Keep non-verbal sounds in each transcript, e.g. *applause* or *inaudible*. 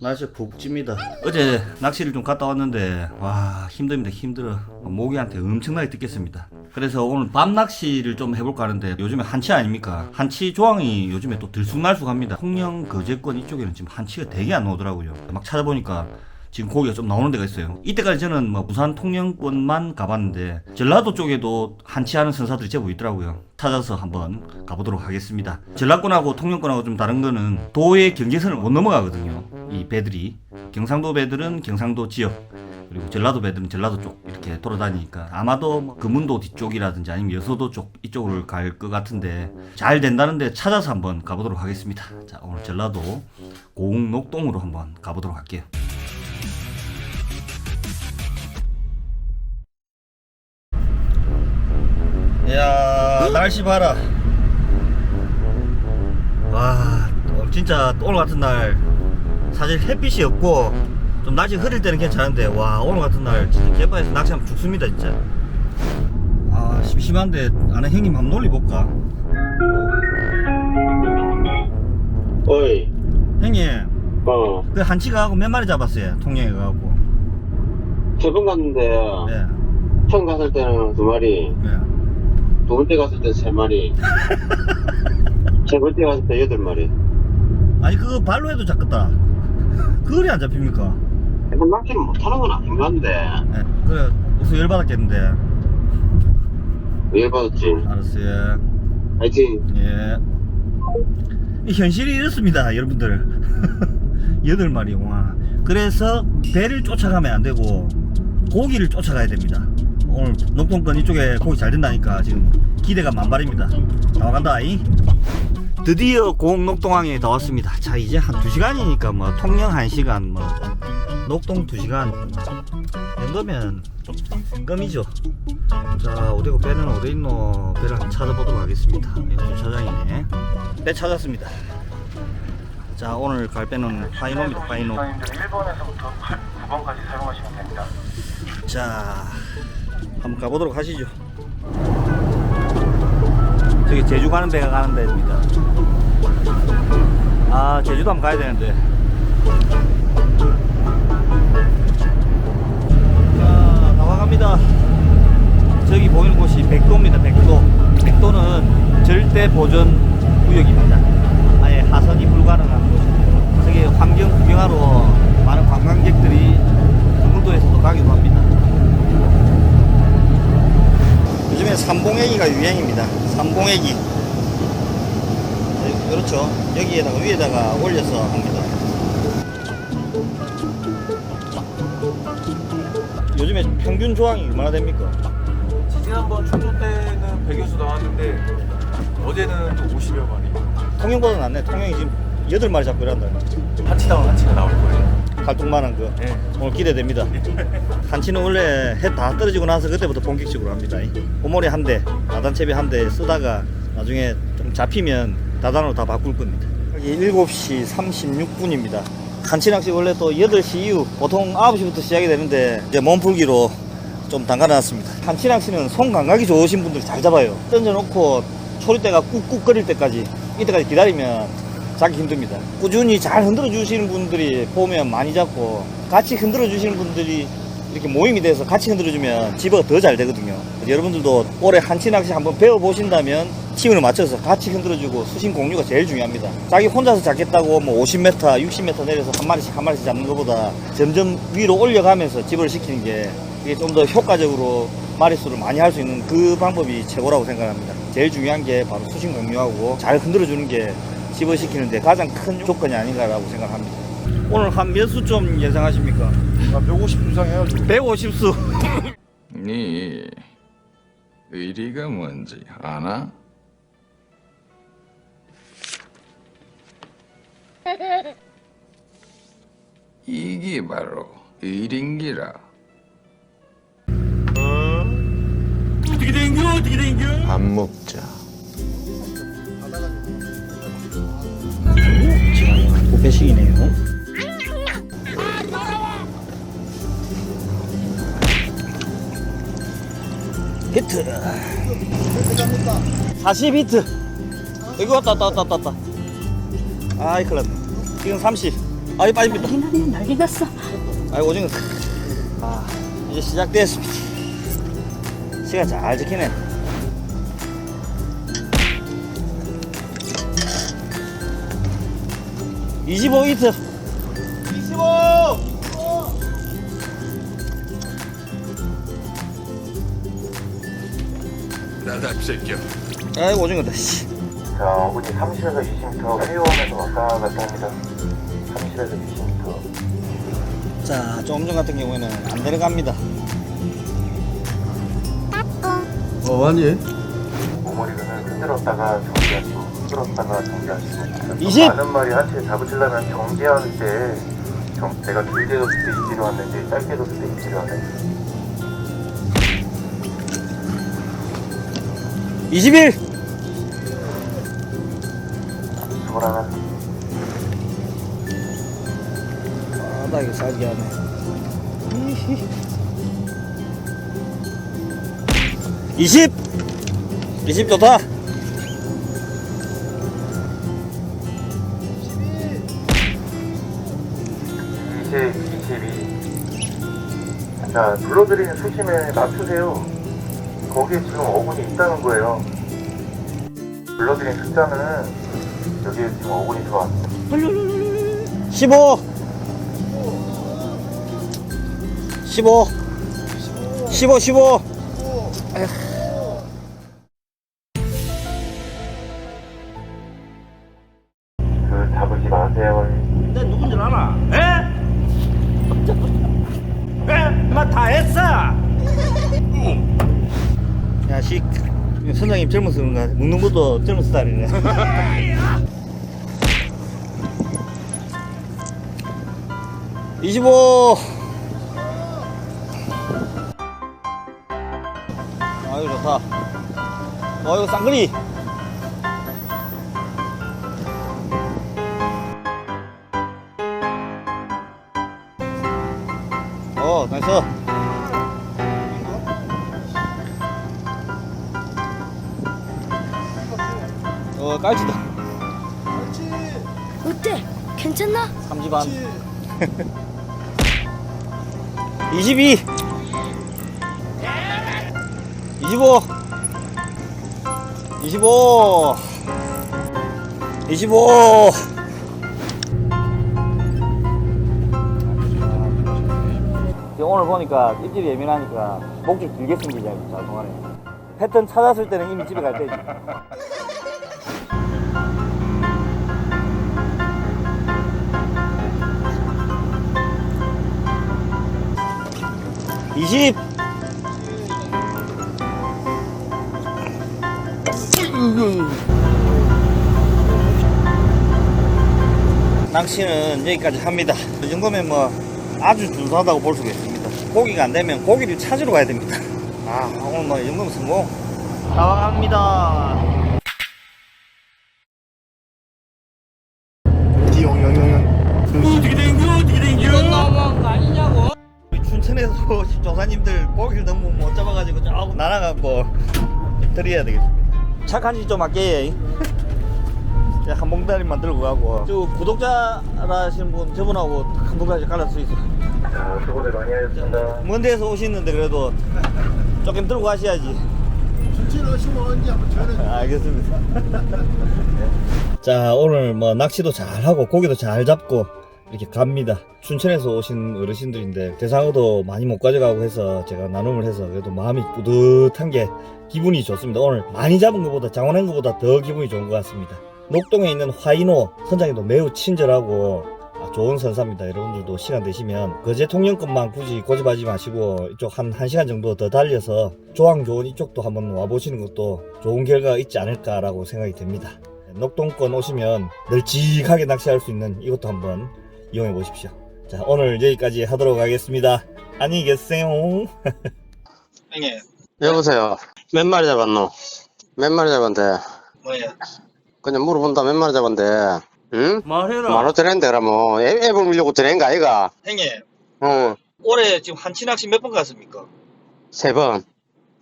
날씨 푹 찝니다. 어제 낚시를 좀 갔다 왔는데 와 힘듭니다 힘들어 모기한테 엄청나게 듣겠습니다. 그래서 오늘 밤 낚시를 좀 해볼까 하는데 요즘에 한치 아닙니까? 한치 조항이 요즘에 또 들쑥날쑥합니다. 통영 거제권 이쪽에는 지금 한치가 되게 안 나오더라고요. 막 찾아보니까 지금 고기가 좀 나오는 데가 있어요. 이때까지 저는 뭐 부산 통영권만 가봤는데 전라도 쪽에도 한치하는 선사들이 제법 있더라고요. 찾아서 한번 가보도록 하겠습니다. 전라권하고 통영권하고 좀 다른 거는 도의 경계선을 못 넘어가거든요. 이 배들이 경상도 배들은 경상도 지역 그리고 전라도 배들은 전라도 쪽 이렇게 돌아다니니까 아마도 뭐 금운도 뒤쪽이라든지 아니면 여서도 쪽 이쪽으로 갈 것 같은데 잘 된다는데 찾아서 한번 가보도록 하겠습니다. 자 오늘 전라도 고흥 녹동으로 한번 가보도록 할게요. 날씨 봐라. 와 어, 진짜 오늘 같은 날 사실 햇빛이 없고 좀 날씨 흐릴 때는 괜찮은데 와 오늘 같은 날 진짜 개바에서 낚시하면 죽습니다 진짜. 아 심심한데 아는 형님 한번 놀리볼까? 어이, 형님. 어, 그 한치 가고 몇 마리 잡았어요 통영에 가고? 세 번 갔는데, 예, 처음 갔을 때는 두 마리, 예. 두 번째 갔을 때는 세 마리, *laughs* 세 번째 갔을 때 여덟 마리. 아니 그거 발로 해도 잡겠다 그거리 안 잡힙니까 이건 낚시를 못하는 건 아닌 것 같은데, 예, 그래 우선 열받았겠는데 왜 받았지? 알았어요 하여튼, 예. 이 현실이 이렇습니다, 여러분들. *laughs* 여덟 마리 와. 그래서 배를 쫓아가면 안 되고 고기를 쫓아가야 됩니다. 오늘 녹동권 이쪽에 고기 잘 된다니까 지금 기대가 만발입니다. 나와간다. 이 드디어 고흥 녹동항에 다 왔습니다. 자 이제 한 2시간이니까 뭐 통영 1시간 뭐 녹동 2시간 정도면 껌이죠. 자 어디고 배는 어디 있노 배를 한번 찾아보도록 하겠습니다. 이거 주차장이네. 배 찾았습니다. 자 오늘 갈 배는 파이노입니다. 파이노. 1번에서부터 9번까지 사용하시면 됩니다. 자 한번 가보도록 하시죠. 저기 제주 가는 배가 가는 데입니다. 아 제주도 한번 가야 되는데. 자 나와갑니다. 저기 보이는 곳이 백도입니다. 백도. 백도는 절대 보전 구역입니다. 아예 하선이 불가능한 곳입니다. 저기 환경 구경하러 많은 관광객들이 강원도에서도 가기도 합니다. 요즘에 삼봉애기가 유행입니다. 네, 그렇죠. 여기에다가 위에다가 올려서 합니다. 요즘에 평균 조항이 얼마나 됩니까? 지난번 충도 때는 100여 수 나왔는데 어제는 또 50여 마리 통영보다 낫네. 통영이 지금 8마리 잡고 일한다. 한치다운 한치가 나올 거예요 칼뚱만한 거. 네. 오늘 기대됩니다. 한치는 원래 해 다 떨어지고 나서 그때부터 본격적으로 합니다. 오모리 한 대, 나단채비 한 대 쓰다가 나중에 좀 잡히면 다단으로 다 바꿀 겁니다. 여기 7시 36분입니다. 한치 낚시 원래 또 8시 이후 보통 9시부터 시작이 되는데 이제 몸풀기로 좀 담가놨습니다. 한치 낚시는 손 감각이 좋으신 분들이 잘 잡아요. 던져놓고 초리대가 꾹꾹 거릴 때까지 이때까지 기다리면 잡기 힘듭니다. 꾸준히 잘 흔들어 주시는 분들이 보면 많이 잡고 같이 흔들어 주시는 분들이 이렇게 모임이 돼서 같이 흔들어 주면 집어가 더 잘 되거든요. 여러분들도 올해 한치 낚시 한번 배워 보신다면 팀을 맞춰서 같이 흔들어 주고 수심 공유가 제일 중요합니다. 자기 혼자서 잡겠다고 뭐 50m, 60m 내려서 한 마리씩 한 마리씩 잡는 것보다 점점 위로 올려가면서 집어를 시키는 게 이게 좀 더 효과적으로 마리수를 많이 할 수 있는 그 방법이 최고라고 생각합니다. 제일 중요한 게 바로 수심 공유하고 잘 흔들어 주는 게 집어시키는데 가장 큰 조건이 아닌가라고 생각합니다. 오늘 한 몇 수 좀 예상하십니까? 150 이상 해야죠 150수. 네 의리가 뭔지 아나? *laughs* 이게 바로 의린기라 어떻게 된겨? 어떻게 된겨? 밥 먹자. 자, 고배식이네요. 히트. 40 히트. 이거 왔다 왔다 왔다 왔다. 아이 큰일 났네. 지금 30. 알이 빠집니다. 난리 난리 났어. 아이 오징어. 아 이제 시작됐습니다. 시간 잘 지키네. (25 히트) (25) 나답 새끼야. 아이 오징어다 씨. 자, 어머니 30에서 20m 회유하면서 왔다 갔다 합니다. 30에서 20m. 자, 조금 전 같은 경우에는 안 들어갑니다. 어 아니 어머니는 흔들었다가 정지하시고, 흔들었다가 정지하시고. 20. 많은 말이 한치에 잡으시려면 정지할 때, 정, 내가 길게 뒀을 때 이지로 왔는지, 짧게 뒀을 때 이지로 왔는지. 21. 수고를 하나. 아, 나 이거 살게 하네. 20. 20 좋다. 자, 불러드리는 수심에 맞추세요. 거기에 지금 어군이 있다는 거예요. 불러드린 숫자는 여기에 지금 어군이 들어왔습니다. 15. 15. 15, 15. 그 야, 씨. 선장님 젊어서 그런가? 먹는 것도 젊은 스타일이네. *laughs* 이십오. 아유 좋다. 어이구 쌍거리. 어, 나이스. 깔치다. 어때? 괜찮나? 삼지반. 22. 25. 25. 25. 오늘 보니까 입질이 예민하니까 목줄 길게 잘 통하네. 패턴 찾았을 때는 이미 집에 갈 때지. 20 낚시는 여기까지 합니다. 이 정도면 뭐 아주 준수하다고 볼 수가 있습니다. 고기가 안 되면 고기를 찾으러 가야 됩니다. 아 오늘 뭐 이 정도면 성공. 나와갑니다. 우리 춘천에서 오신 *laughs* 조사님들 고기를 너무 못 잡아가지고 조금 날아갖고 드려야 되겠습니다. 착한 지 좀 할게. *laughs* 한 봉다리만 들고 가고. 저 구독자라 하시는 분 저분하고 한 봉다리 갈을 수 있어. 자, 수고들 많이 하셨습니다. 먼 데서 오시는데 그래도 조금 들고 가셔야지. 춘천 오시면 언제 한번 전화 알겠습니다. *laughs* 자, 오늘 뭐 낚시도 잘 하고 고기도 잘 잡고 이렇게 갑니다. 춘천에서 오신 어르신들인데 대상어도 많이 못 가져가고 해서 제가 나눔을 해서 그래도 마음이 뿌듯한 게 기분이 좋습니다. 오늘 많이 잡은 것보다 장원한 것보다 더 기분이 좋은 것 같습니다. 녹동에 있는 화이노 선장님도 매우 친절하고 아, 좋은 선사입니다. 여러분들도 시간 되시면 거제 통영권만 굳이 고집하지 마시고 이쪽 한 1시간 정도 더 달려서 조항 좋은 이쪽도 한번 와보시는 것도 좋은 결과가 있지 않을까라고 생각이 됩니다. 녹동권 오시면 널찍하게 낚시할 수 있는 이것도 한번 이용해 보십시오. 자, 오늘 여기까지 하도록 하겠습니다. 안녕히 계세요. 형님, 여보세요. 몇 마리 잡았노? 몇 마리 잡았는데? 뭐야? 그냥 물어본다 몇 마리 잡았는데? 응? 말해라. 만원 드는데 그러면 애, 애 물려고 드는 거 아이가? 형님, 어, 올해 지금 한치 낚시 몇 번 갔습니까? 세 번.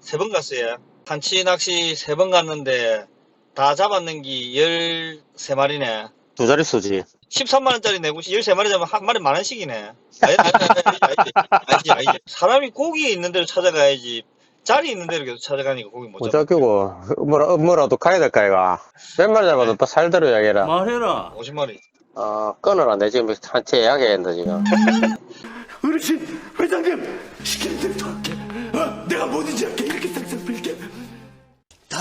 세 번 갔어요. 한치 낚시 세 번 갔는데 다 잡았는 게 13마리네. 두 자릿수지. 13만 원짜리 내고 13마리 잡으면 한 마리 만 원씩이네. 아니, 아니, 아니. 사람이 고기 있는 데로 찾아가야지. 자리 있는 데로 계속 찾아가니까 고기 못못 잡아. 잡히고, 뭐라, 뭐라도 가야 될까, 이가. 몇 마리 잡아도 또 살대로 이야기해라. 말해라. 50마리. 어, 끊어라. 내 지금 한채 된다, 지금. *laughs* 어르신 회장님 시키는 대로 다 할게. 어? 내가 뭐든지 할게 이렇게 싹싹 빌게. 다